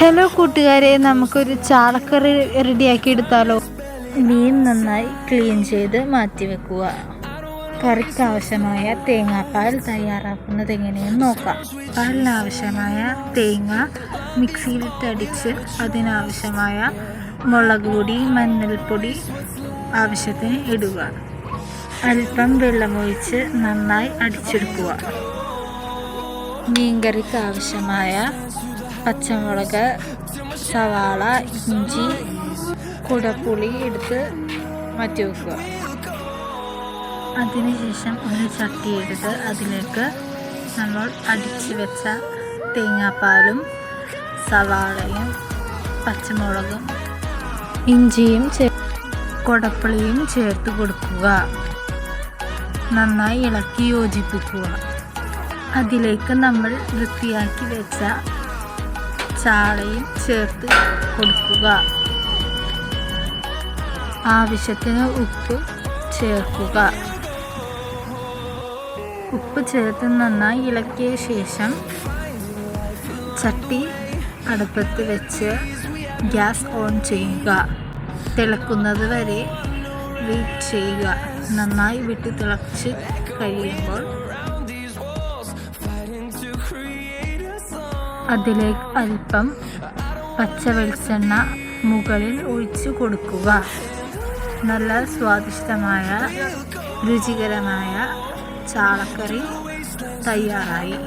Hello കൂട്ടുകാരെ. നമുക്കൊരു ചാളക്കറി റെഡിയാക്കി എടുത്താലോ? മീൻ നന്നായി ക്ലീൻ ചെയ്ത് മാറ്റി വെക്കുക. കറിക്ക് ആവശ്യമായ തേങ്ങാപ്പാൽ തയ്യാറാക്കുന്നത് എങ്ങനെയെന്ന് നോക്കാം. പാലിനാവശ്യമായ തേങ്ങ മിക്സിയിലിട്ടടിച്ച് അതിനാവശ്യമായ മുളക് പൊടി മഞ്ഞൾപ്പൊടി ആവശ്യത്തിന് ഇടുക. അല്പം വെള്ളമൊഴിച്ച് നന്നായി അടിച്ചെടുക്കുക. മീൻകറിക്ക് ആവശ്യമായ പച്ചമുളക് സവാള ഇഞ്ചി കുടപ്പുളി എടുത്ത് മാറ്റി വെക്കുക. അതിനുശേഷം ഒരു ചട്ടി എടുത്ത് അതിലേക്ക് നമ്മൾ അടിച്ച് വെച്ച തേങ്ങാപ്പാലും സവാളയും പച്ചമുളകും ഇഞ്ചിയും ചേ കുടപ്പുളിയും ചേർത്ത് കൊടുക്കുക. നന്നായി ഇളക്കി യോജിപ്പിക്കുക. അതിലേക്ക് നമ്മൾ വൃത്തിയാക്കി വെച്ച ചാളയും ചേർത്ത് കൊടുക്കുക. ആവശ്യത്തിന് ഉപ്പ് ചേർക്കുക. ഉപ്പ് ചേർത്ത് നന്നായി ഇളക്കിയ ശേഷം ചട്ടി അടുപ്പത്ത് വെച്ച് ഗ്യാസ് ഓൺ ചെയ്യുക. തിളക്കുന്നത് വരെ വെയിറ്റ് ചെയ്യുക. നന്നായി വിട്ട് തിളച്ച് കഴിയുമ്പോൾ അതിലേക്ക് അല്പം പച്ച വെളിച്ചെണ്ണ മുകളിൽ ഒഴിച്ചു കൊടുക്കുക. നല്ല സ്വാദിഷ്ടമായ രുചികരമായ ചാളക്കറി തയ്യാറായി.